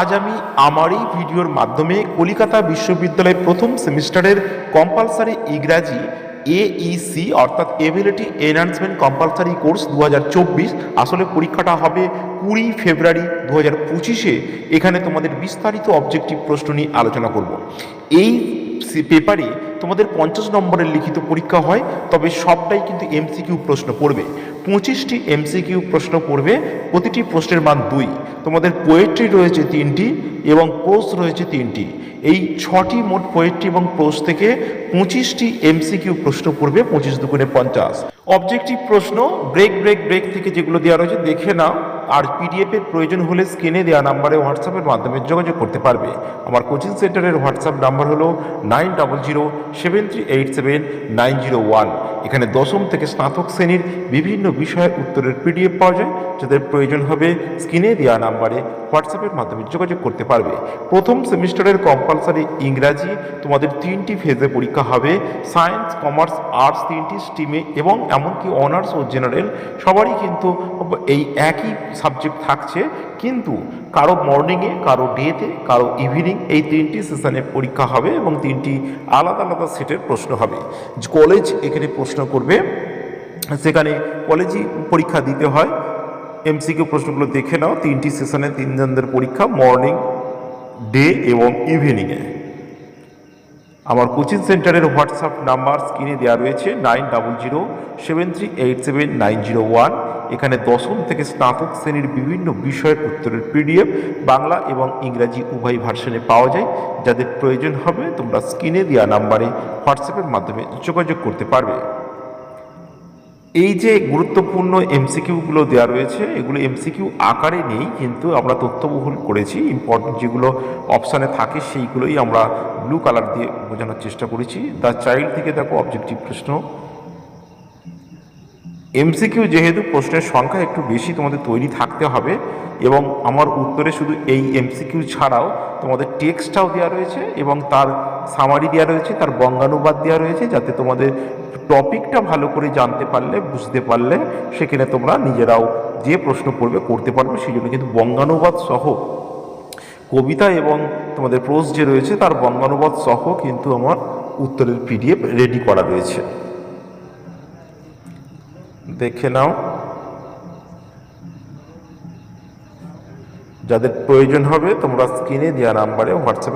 আজ আমি আমার এই ভিডিওর মাধ্যমে কলিকাতা বিশ্ববিদ্যালয়ের প্রথম সেমিস্টারের কম্পালসারি ইংরাজি এইসি অর্থাৎ এবিলিটি এনহান্সমেন্ট কম্পালসারি কোর্স দু হাজার চব্বিশ। আসলে পরীক্ষাটা হবে কুড়ি ফেব্রুয়ারি দু হাজার পঁচিশে। এখানে তোমাদের বিস্তারিত অবজেক্টিভ প্রশ্ন নিয়ে আলোচনা করব। এই পেপারে তোমাদের পঞ্চাশ নম্বরের লিখিত পরীক্ষা হয়, তবে সবটাই কিন্তু এমসিকিউ প্রশ্ন পড়বে। পঁচিশটি এমসিকিউ প্রশ্ন পড়বে, প্রতিটি প্রশ্নের মান দুই। তোমাদের পোয়েট্রি রয়েছে তিনটি এবং প্রোস রয়েছে তিনটি। এই ছটি মোট পোয়েট্রি এবং প্রোস থেকে পঁচিশটি এমসিকিউ প্রশ্ন পড়বে, পঁচিশ দুগুণে পঞ্চাশ। অবজেক্টিভ প্রশ্ন ব্রেক ব্রেক ব্রেক থেকে যেগুলো দেওয়া রয়েছে, দেখে নাও। আর পিডিএফের প্রয়োজন হলে স্ক্রিনে দেওয়া নাম্বারে হোয়াটসঅ্যাপের মাধ্যমে যোগাযোগ করতে পারবে। আমার কোচিং সেন্টারের হোয়াটসঅ্যাপ নাম্বার হলো nine double zero seven three eight seven nine zero one এখানে দশম থেকে স্নাতক শ্রেণির বিভিন্ন বিষয়ের উত্তরের পিডিএফ পাওয়া যায়, যাদের প্রয়োজন হবে স্ক্রিনে দেওয়া নাম্বারে হোয়াটসঅ্যাপের মাধ্যমে যোগাযোগ করতে পারবে। প্রথম সেমিস্টারের কম্পালসারি ইংরাজি তোমাদের তিনটি ফেজে পরীক্ষা হবে সায়েন্স কমার্স আর্টস তিনটি স্ট্রিমে এবং এমনকি অনার্স ও জেনারেল সবারই কিন্তু এই একই সাবজেক্ট থাকছে। কিন্তু কারও মর্নিংয়ে কারও ডেতে কারও ইভিনিং এই তিনটি সেশানে পরীক্ষা হবে এবং তিনটি আলাদা আলাদা সেটের প্রশ্ন হবে। কলেজ এখানে প্রশ্ন করবে, সেখানে কলেজই পরীক্ষা দিতে হয়। এমসিকিউ প্রশ্নগুলো দেখে নাও, তিনটি সেশনে তিনজনদের পরীক্ষা মর্নিং ডে এবং ইভিনিংয়ে আমার কোচিং সেন্টারের হোয়াটসঅ্যাপ নাম্বার স্ক্রিনে দেওয়া রয়েছে nine double zero seven three eight seven nine zero one এখানে দশম থেকে স্নাতক শ্রেণির বিভিন্ন বিষয়ের উত্তরের পিডিএফ, বাংলা এবং ইংরাজি উভয় ভার্সনে পাওয়া যায়। যাদের প্রয়োজন হবে, তোমরা স্ক্রিনে দেওয়া নাম্বারে হোয়াটসঅ্যাপের মাধ্যমে যোগাযোগ করতে পারবে। এই যে গুরুত্বপূর্ণ এমসিকিউগুলো দেওয়া রয়েছে, এগুলো এমসিকিউ আকারে নেই, কিন্তু আমরা তথ্যবহুল করেছি। ইম্পর্টেন্ট যেগুলো অপশানে থাকে, সেইগুলোই আমরা ব্লু কালার দিয়ে বোঝানোর চেষ্টা করেছি। দ্য চাইল্ড থেকে দেখো অবজেক্টিভ প্রশ্ন। এমসিকিউ যেহেতু প্রশ্নের সংখ্যা একটু বেশি তোমাদের তৈরি থাকতে হবে এবং আমার উত্তরে শুধু এই এমসিকিউ ছাড়াও তোমাদের টেক্সটটাও দেওয়া রয়েছে এবং তার সামারি দেওয়া রয়েছে, তার বঙ্গানুবাদ দেওয়া রয়েছে যাতে তোমাদের টপিকটা ভালো করে জানতে পারলে, বুঝতে পারলে সেখানে তোমরা নিজেরাও যে প্রশ্ন করবে করতে পারবে, সেই জন্য কিন্তু বঙ্গানুবাদ সহ কবিতা এবং তোমাদের প্রোজ যে রয়েছে তার বঙ্গানুবাদ সহ কিন্তু আমার উত্তরের পিডিএফ রেডি করা রয়েছে। দেখে নাও। যাদের প্রয়োজন হবে তোমরা স্ক্রিনে দেওয়া নাম্বারে হোয়াটসঅ্যাপ